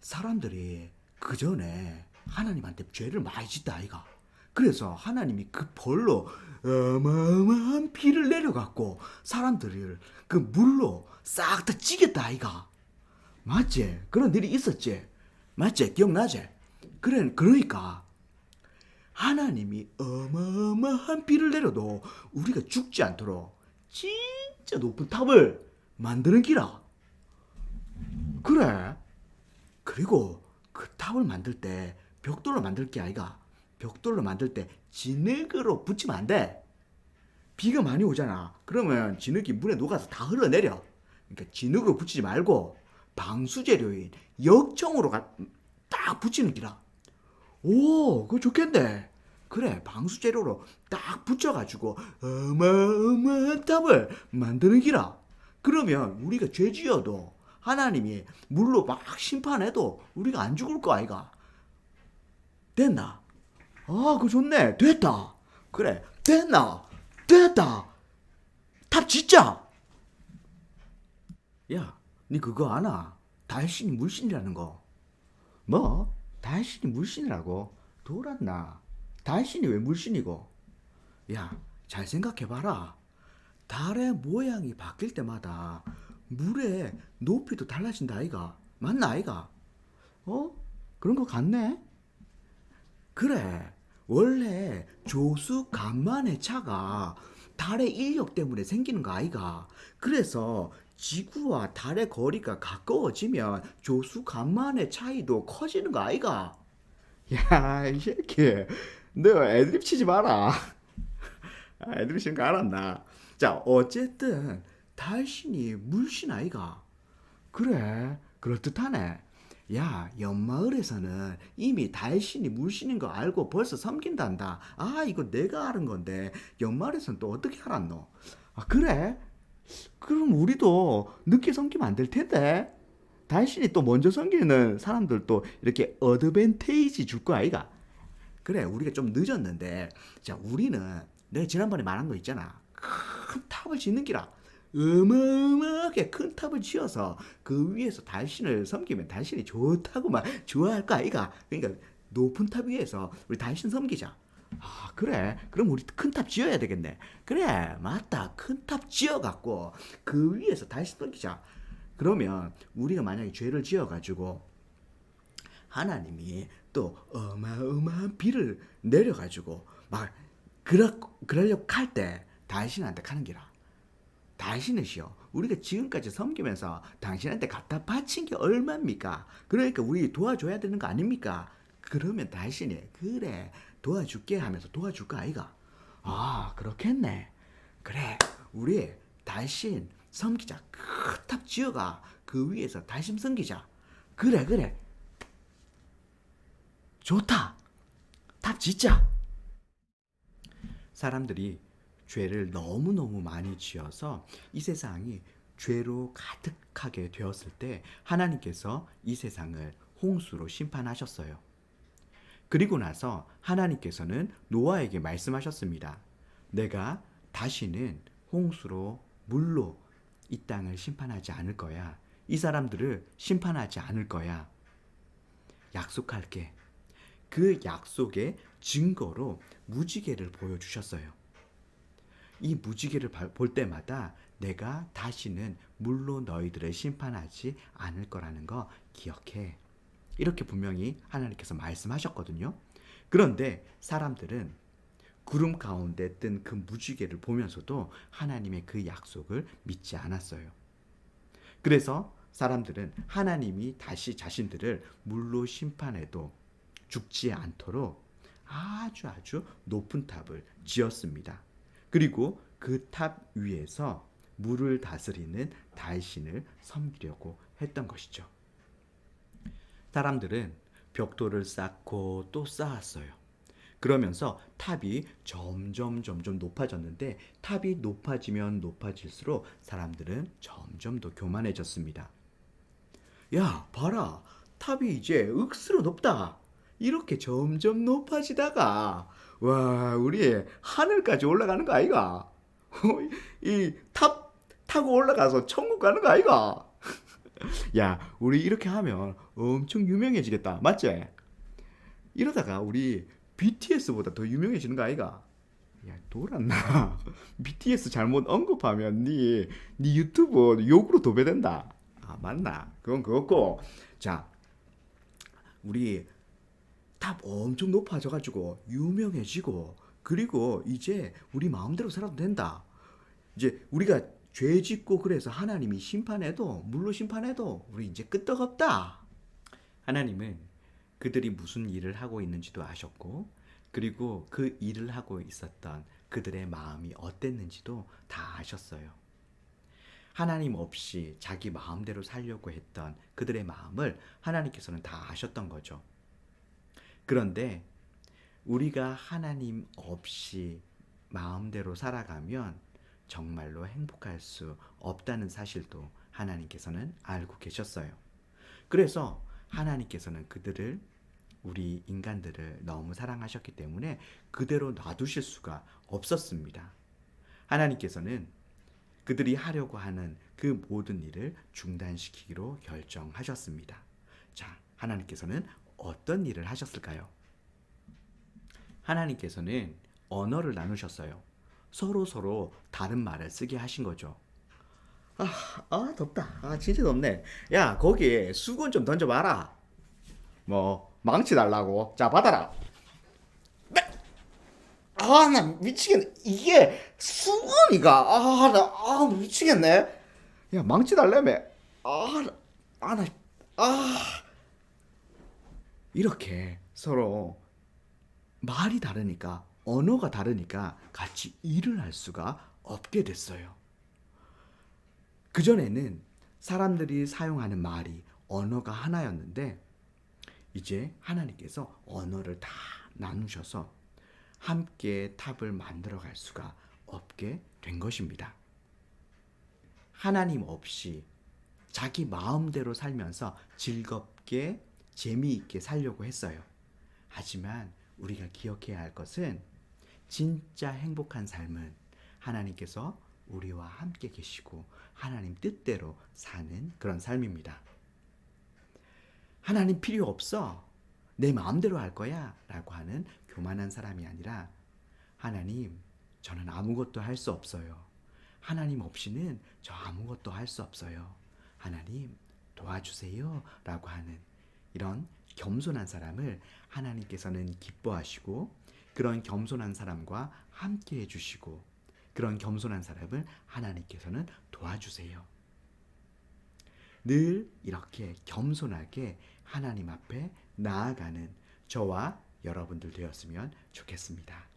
사람들이 그 전에 하나님한테 죄를 많이 짓다 아이가. 그래서 하나님이 그 벌로 어마어마한 비를 내려갖고 사람들을 그 물로 싹 다 찌겠다 아이가. 맞지? 그런 일이 있었지? 맞지? 기억나지? 그래, 그러니까 하나님이 어마어마한 비를 내려도 우리가 죽지 않도록 진짜 높은 탑을 만드는 기라. 그래. 그리고 그 탑을 만들 때 벽돌로 만들 게 아이가. 벽돌로 만들 때 진흙으로 붙이면 안 돼. 비가 많이 오잖아. 그러면 진흙이 물에 녹아서 다 흘러내려. 그러니까 진흙으로 붙이지 말고 방수 재료인 역청으로 가- 딱 붙이는 기라. 오, 그거 좋겠네. 그래, 방수 재료로 딱 붙여가지고 어마어마한 탑을 만드는 기라. 그러면 우리가 죄 지어도 하나님이 물로 막 심판해도 우리가 안 죽을 거 아이가. 됐나? 아, 그거 좋네. 됐다. 그래, 됐나? 됐다. 탑 짓자. 야, 니 그거 아나? 달신이 물신이라는 거. 뭐? 달신이 물신이라고? 돌았나? 달신이 왜 물신이고? 야, 잘 생각해봐라. 달의 모양이 바뀔 때마다 물의 높이도 달라진다 아이가. 맞나 아이가? 어? 그런 거 같네? 그래. 원래 조수 간만의 차가 달의 인력 때문에 생기는 거 아이가. 그래서 지구와 달의 거리가 가까워지면 조수 간만의 차이도 커지는 거 아이가. 야, 이 새끼. 너 애드립 치지 마라. 아, 애드립 치는 거 알았나? 자, 어쨌든 달신이 물신 아이가. 그래, 그럴듯하네. 야, 연마을에서는 이미 달신이 물신인 거 알고 벌써 섬긴단다. 아, 이거 내가 아는 건데, 연마을에서는 또 어떻게 알았노? 아, 그래? 그럼 우리도 늦게 섬기면 안 될 텐데. 달신이 또 먼저 섬기는 사람들도 이렇게 어드밴테이지 줄 거 아이가? 그래, 우리가 좀 늦었는데, 자, 우리는 내가 지난번에 말한 거 있잖아. 큰 탑을 짓는 기라. 어마어마하게 큰 탑을 지어서 그 위에서 달신을 섬기면 달신이 좋다고 막 좋아할 거 아이가. 그러니까 높은 탑 위에서 우리 달신 섬기자. 아, 그래. 그럼 우리 큰 탑 지어야 되겠네. 그래, 맞다. 큰 탑 지어갖고 그 위에서 달신 섬기자. 그러면 우리가 만약에 죄를 지어가지고 하나님이 또 어마어마한 비를 내려가지고 막 그러, 그러려고 할때 당신한테 가는 기라. 당신은시요. 우리가 지금까지 섬기면서 당신한테 갖다 바친 게 얼마입니까? 그러니까 우리 도와줘야 되는 거 아닙니까? 그러면 당신이 그래 도와줄게 하면서 도와줄 거 아이가? 아 그렇겠네. 그래 우리 당신 섬기자. 큰탑 지어가 그 위에서 당신 섬기자. 그래 그래. 좋다. 탑 짓자. 사람들이 죄를 너무너무 많이 지어서 이 세상이 죄로 가득하게 되었을 때 하나님께서 이 세상을 홍수로 심판하셨어요. 그리고 나서 하나님께서는 노아에게 말씀하셨습니다. 내가 다시는 홍수로 물로 이 땅을 심판하지 않을 거야. 이 사람들을 심판하지 않을 거야. 약속할게. 그 약속의 증거로 무지개를 보여주셨어요. 이 무지개를 바- 볼 때마다 내가 다시는 물로 너희들을 심판하지 않을 거라는 거 기억해. 이렇게 분명히 하나님께서 말씀하셨거든요. 그런데 사람들은 구름 가운데 뜬 그 무지개를 보면서도 하나님의 그 약속을 믿지 않았어요. 그래서 사람들은 하나님이 다시 자신들을 물로 심판해도 죽지 않도록 아주 아주 높은 탑을 지었습니다. 그리고 그 탑 위에서 물을 다스리는 달신을 섬기려고 했던 것이죠. 사람들은 벽돌을 쌓고 또 쌓았어요. 그러면서 탑이 점점 점점 높아졌는데 탑이 높아지면 높아질수록 사람들은 점점 더 교만해졌습니다. 야, 봐라. 탑이 이제 억수로 높다. 이렇게 점점 높아지다가 와, 우리 하늘까지 올라가는 거 아이가? 이 탑 타고 올라가서 천국 가는 거 아이가? 야, 우리 이렇게 하면 엄청 유명해지겠다. 맞지? 이러다가 우리 BTS보다 더 유명해지는 거 아이가? 야, 돌았나? BTS 잘못 언급하면 니, 니 유튜브 욕으로 도배된다. 아, 맞나? 그건 그렇고. 자, 우리 탑 엄청 높아져가지고 유명해지고 그리고 이제 우리 마음대로 살아도 된다. 이제 우리가 죄 짓고 그래서 하나님이 심판해도 물로 심판해도 우리 이제 끄떡없다. 하나님은 그들이 무슨 일을 하고 있는지도 아셨고 그리고 그 일을 하고 있었던 그들의 마음이 어땠는지도 다 아셨어요. 하나님 없이 자기 마음대로 살려고 했던 그들의 마음을 하나님께서는 다 아셨던 거죠. 그런데 우리가 하나님 없이 마음대로 살아가면 정말로 행복할 수 없다는 사실도 하나님께서는 알고 계셨어요. 그래서 하나님께서는 그들을 우리 인간들을 너무 사랑하셨기 때문에 그대로 놔두실 수가 없었습니다. 하나님께서는 그들이 하려고 하는 그 모든 일을 중단시키기로 결정하셨습니다. 자, 하나님께서는 어떤 일을 하셨을까요? 하나님께서는 언어를 나누셨어요. 서로 서로 다른 말을 쓰게 하신 거죠. 아, 아 덥다. 아 진짜 덥네. 야 거기 수건 좀 던져봐라. 뭐 망치 달라고. 자 받아라. 네. 아나 미치겠네. 이게 수건이가 아나 아 미치겠네. 야 망치 달래며. 아아나 아. 이렇게 서로 말이 다르니까 언어가 다르니까 같이 일을 할 수가 없게 됐어요. 그전에는 사람들이 사용하는 말이 언어가 하나였는데 이제 하나님께서 언어를 다 나누셔서 함께 탑을 만들어 갈 수가 없게 된 것입니다. 하나님 없이 자기 마음대로 살면서 즐겁게 재미있게 살려고 했어요. 하지만 우리가 기억해야 할 것은 진짜 행복한 삶은 하나님께서 우리와 함께 계시고 하나님 뜻대로 사는 그런 삶입니다. 하나님 필요 없어. 내 마음대로 할 거야. 라고 하는 교만한 사람이 아니라 하나님, 저는 아무것도 할 수 없어요. 하나님 없이는 저 아무것도 할 수 없어요. 하나님, 도와주세요. 라고 하는 이런 겸손한 사람을 하나님께서는 기뻐하시고 그런 겸손한 사람과 함께 해주시고 그런 겸손한 사람을 하나님께서는 도와주세요. 늘 이렇게 겸손하게 하나님 앞에 나아가는 저와 여러분들 되었으면 좋겠습니다.